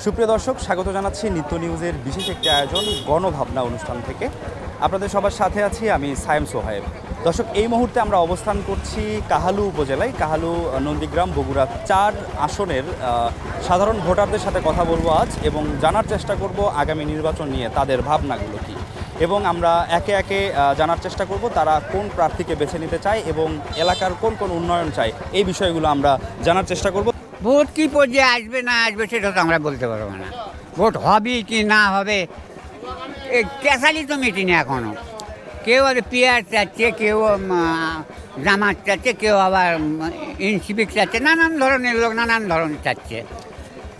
সুপ্রিয় দর্শক, স্বাগত জানাচ্ছি নিত্য নিউজের বিশেষ একটি আয়োজন, গণভাবনা অনুষ্ঠান থেকে। আপনাদের সবার সাথে আছি আমি সায়েম সোহায়েব। দর্শক, এই মুহূর্তে আমরা অবস্থান করছি কাহালু উপজেলায়। কাহালু নন্দীগ্রাম, বগুড়া চার আসনের সাধারণ ভোটারদের সাথে কথা বলব আজ এবং জানার চেষ্টা করব আগামী নির্বাচন নিয়ে, তাদের ভাবনাগুলো কী। এবং আমরা একে একে জানার চেষ্টা করব তারা কোন প্রার্থীকে বেছে নিতে চায় এবং এলাকার কোন কোন উন্নয়ন চায়, এই বিষয়গুলো আমরা জানার চেষ্টা করব। ভোট কি পর্যায়ে আসবে না আসবে সেটা তো আমরা বলতে পারব না। ভোট হবে কি না হবে এই ক্যাসালি তো মিটিনি এখনও। কেউ আর পিয়ার চাচ্ছে কেউ জামাত চাচ্ছে কেউ আবার ইনসিপিক চাচ্ছে নানান ধরনের লোক নানান ধরনের চাচ্ছে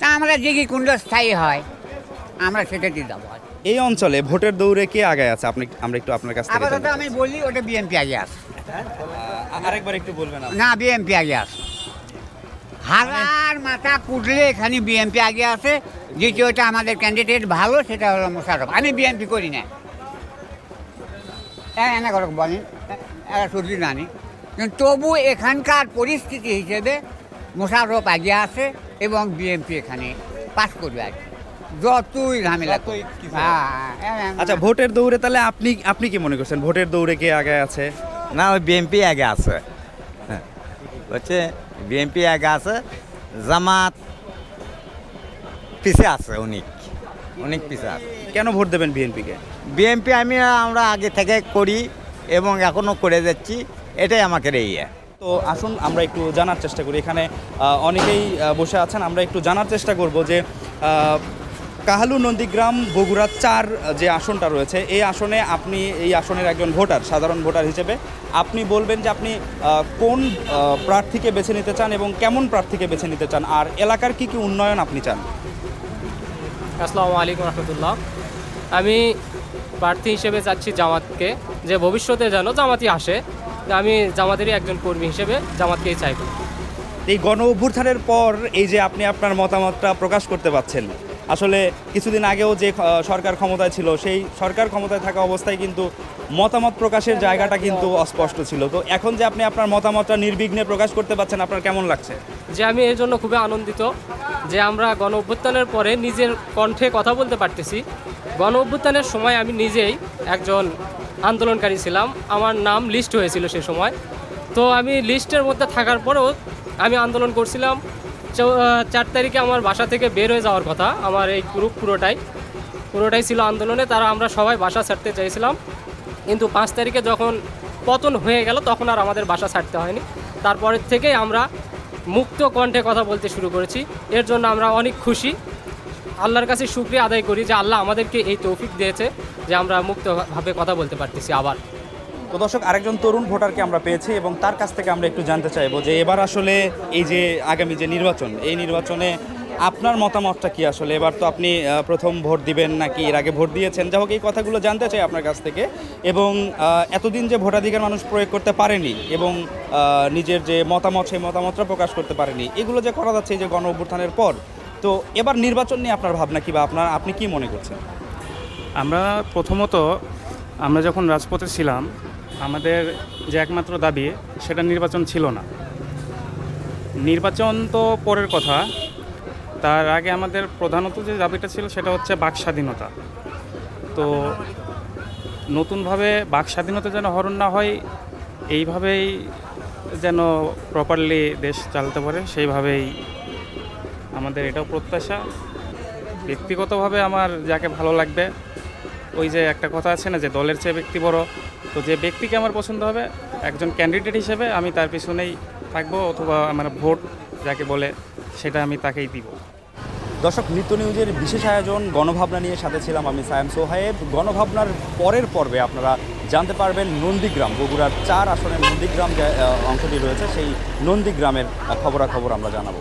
তা আমরা যে কুণ্ড স্থায়ী হয় আমরা সেটাতেই যাব এই অঞ্চলে ভোটের দৌড়ে কে আগে আছে? আপনি আমরা একটু আপনার কাছ আপাতত আমি বলি ওটা বিএনপি আগে আছে আরেকবার একটু বলবেন। না বিএমপি আগে আছে হাজার মাথা কুটলে এখানে বিএমপি আগে আছে। দ্বিতীয়টা আমাদের ক্যান্ডিডেট ভালো সেটা হলো মোশারফ আমি বিএমপি করি না। হ্যাঁ এনা বলেন। এরা সত্যি জানি। কিন্তু তবু এখানকার পরিস্থিতি হিসেবে মোশারফ আগে আছে এবং বিএমপি এখানে পাস করবে আর কি। যতই ঝামেলা হ্যাঁ, হ্যাঁ, হ্যাঁ, আচ্ছা ভোটের দৌড়ে তাহলে আপনি আপনি কি মনে করছেন? ভোটের দৌড়ে কে আগে আছে? না ওই বিএনপি আগে আছে। হ্যাঁ। হচ্ছে বিএনপি আগে আছে জামাত পিছে আছে অনেক। অনেক পিছে আছে। কেন ভোট দেবেন বিএনপিকে? বিএনপি আমি আমরা আগে থেকে করি এবং এখনও করে যাচ্ছি এটাই আমাকে ইয়ে। তো আসুন আমরা একটু জানার চেষ্টা করি। এখানে অনেকেই বসে আছেন আমরা একটু জানার চেষ্টা করব যে কাহালু নন্দীগ্রাম বগুড়া চার যে আসনটা রয়েছে এই আসনে আপনি এই আসনের একজন ভোটার সাধারণ ভোটার হিসেবে আপনি বলবেন যে আপনি কোন প্রার্থীকে বেছে নিতে চান এবং কেমন প্রার্থীকে বেছে নিতে চান আর এলাকার কি কি উন্নয়ন আপনি চান? আসসালামু আলাইকুম রহমতুল্লাহ। আমি প্রার্থী হিসেবে চাচ্ছি জামাতকে যে ভবিষ্যতে যেন জামাতই আসে আমি জামাতেরই একজন কর্মী হিসেবে জামাতকেই চাইব। এই গণ অভ্যুত্থানের পর এই যে আপনি আপনার মতামতটা প্রকাশ করতে পারছেন আসলে কিছুদিন আগেও যে সরকার ক্ষমতায় ছিল, সেই সরকার ক্ষমতায় থাকা অবস্থায় কিন্তু মতামত প্রকাশের জায়গাটা কিন্তু অস্পষ্ট ছিল। তো এখন যে আপনি আপনার মতামতটা নির্বিঘ্নে প্রকাশ করতে পারছেন, আপনার কেমন লাগছে? যে আমি এর জন্য খুবই আনন্দিত যে আমরা গণ অভ্যুত্থানের পরে নিজের কণ্ঠে কথা বলতে পারতেছি। গণ অভ্যুত্থানের সময় আমি নিজেই একজন আন্দোলনকারী ছিলাম। আমার নাম লিস্ট হয়েছিল সে সময়। তো আমি লিস্টের মধ্যে থাকার পরেও আমি আন্দোলন করছিলাম। চার তারিখে আমার বাসা থেকে বের হয়ে যাওয়ার কথা, আমার এই গ্রুপ পুরোটাই। পুরোটাই ছিল আন্দোলনে, তারা আমরা সবাই বাসা ছাড়তে চাইছিলাম। কিন্তু পাঁচ তারিখে যখন পতন হয়ে গেল, তখন আর আমাদের বাসা ছাড়তে হয়নি। তারপরের থেকেই আমরা মুক্ত কণ্ঠে কথা বলতে শুরু করেছি। এর জন্য আমরা অনেক খুশি। আল্লাহর কাছে শুক্রিয়া আদায় করি যে আল্লাহ আমাদেরকে এই তৌফিক দিয়েছে যে আমরা মুক্তভাবে কথা বলতে পারতেছি আবার। তো দর্শক, আরেকজন তরুণ ভোটারকে আমরা পেয়েছি এবং তার কাছ থেকে আমরা একটু জানতে চাইব যে এবার আসলে এই যে আগামী যে নির্বাচন, এই নির্বাচনে আপনার মতামতটা কি আসলে? এবার তো আপনি প্রথম ভোট দিবেন নাকি এর আগে ভোট দিয়েছেন? যাই হোক, এই কথাগুলো জানতে চাই আপনার কাছ থেকে এবং এতদিন যে ভোটাধিকার মানুষ প্রয়োগ করতে পারেনি এবং নিজের যে মতামত, সেই মতামতটা প্রকাশ করতে পারেনি, এগুলো যে করা যাচ্ছে এই যে গণ অভ্যুত্থানের পর, তো এবার নির্বাচন নিয়ে আপনার ভাবনা কি বা আপনার, আপনি কি মনে করছেন? আমরা প্রথমত, আমরা যখন রাজপথে ছিলাম আমাদের যে একমাত্র দাবি, সেটা নির্বাচন ছিল না। নির্বাচন তো পরের কথা। তার আগে আমাদের প্রধানত যে দাবিটা ছিল, সেটা হচ্ছে বাক স্বাধীনতা। তো নতুনভাবে বাক স্বাধীনতা যেন হরণ না হয়, এইভাবেই যেন প্রপারলি দেশ চালাতে পারে, সেইভাবেই আমাদের এটাও প্রত্যাশা। ব্যক্তিগতভাবে আমার যাকে ভালো লাগবে ওই যে একটা কথা আছে না যে দলের চেয়ে ব্যক্তি বড়, তো যে ব্যক্তিকে আমার পছন্দ হবে, একজন ক্যান্ডিডেট হিসেবে আমি তার পিছনেই থাকব অথবা আমার ভোট যাকে বলে সেটা আমি তাকেই দিব। দর্শক, নিত্য নিউজের বিশেষ আয়োজন গণভাবনা নিয়ে সাথে ছিলাম আমি সায়াম সোহায়েব। গণভাবনার পরের পর্বে আপনারা জানতে পারবেন নন্দীগ্রাম, বগুড়ার চার আসনের নন্দীগ্রাম যে অংশটি রয়েছে, সেই নন্দীগ্রামের খবরাখবর আমরা জানাব।